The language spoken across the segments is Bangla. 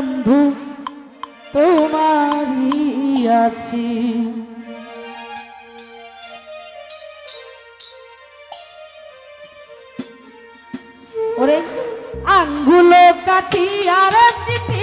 বন্ধু তোমারই আছি। ওরে আঙ্গুলো কাটি আর চিঠি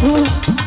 বন্ধু